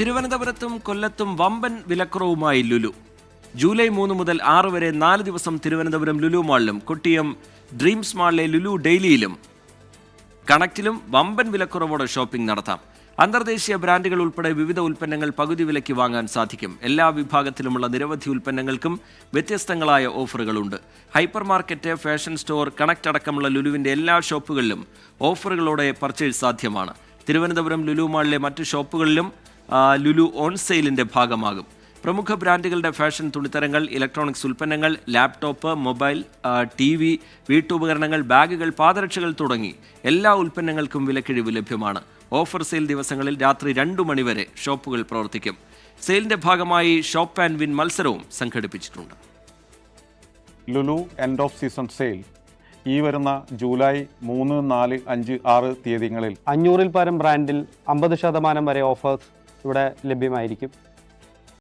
തിരുവനന്തപുരത്തും കൊല്ലത്തും വമ്പൻ വിലക്കുറവുമായി ലുലു. ജൂലൈ മൂന്ന് മുതൽ ആറ് വരെ നാല് ദിവസം തിരുവനന്തപുരം ലുലു മാളിലും കൊട്ടിയം ഡ്രീംസ് മാളിലെ ലുലു ഡെയിലിയിലും. കണക്റ്റിലും വമ്പൻ വിലക്കുറവോടെ ഷോപ്പിംഗ് നടത്താം. അന്തർദേശീയ ബ്രാൻഡുകൾ ഉൾപ്പെടെ വിവിധ ഉൽപ്പന്നങ്ങൾ പകുതി വിലയ്ക്ക് വാങ്ങാൻ സാധിക്കും. എല്ലാ വിഭാഗത്തിലുമുള്ള നിരവധി ഉൽപ്പന്നങ്ങൾക്കും വ്യത്യസ്തങ്ങളായ ഓഫറുകളുണ്ട്. Hyper market fashion store connect അടക്കമുള്ള ലുലുവിന്റെ എല്ലാ ഷോപ്പുകളിലും ഓഫറുകളോടെ പർച്ചേസ് സാധ്യമാണ്. തിരുവനന്തപുരം ലുലു മാളിലെ മറ്റ് ഷോപ്പുകളിലും ലുലു ഓൺ സെയിലിന്റെ ഭാഗമാകും. പ്രമുഖ ബ്രാൻഡുകളുടെ ഫാഷൻ തുണിത്തരങ്ങൾ ഇലക്ട്രോണിക്സ് ഉൽപ്പന്നങ്ങൾ ലാപ്ടോപ്പ് മൊബൈൽ ടി വി വീട്ടുപകരണങ്ങൾ ബാഗുകൾ പാദരക്ഷകൾ തുടങ്ങി എല്ലാ ഉൽപ്പന്നങ്ങൾക്കും വിലക്കിഴിവ് ലഭ്യമാണ്. ഓഫർ സെയിൽ ദിവസങ്ങളിൽ രാത്രി രണ്ടു മണിവരെ ഷോപ്പുകൾ പ്രവർത്തിക്കും. സെയിലിന്റെ ഭാഗമായി ഷോപ്പ് ആൻഡ് വിൻ മത്സരവും സംഘടിപ്പിച്ചിട്ടുണ്ട്. Lulu end of season sale ഈ വരുന്ന ജൂലൈ മൂന്ന് നാല് അഞ്ച് ആറ് തീയതികളിൽ അഞ്ഞൂറിൽ പരം ബ്രാൻഡിൽ അമ്പത് ശതമാനം വരെ ഓഫേഴ്സ് ഇവിടെ ലഭ്യമായിരിക്കും.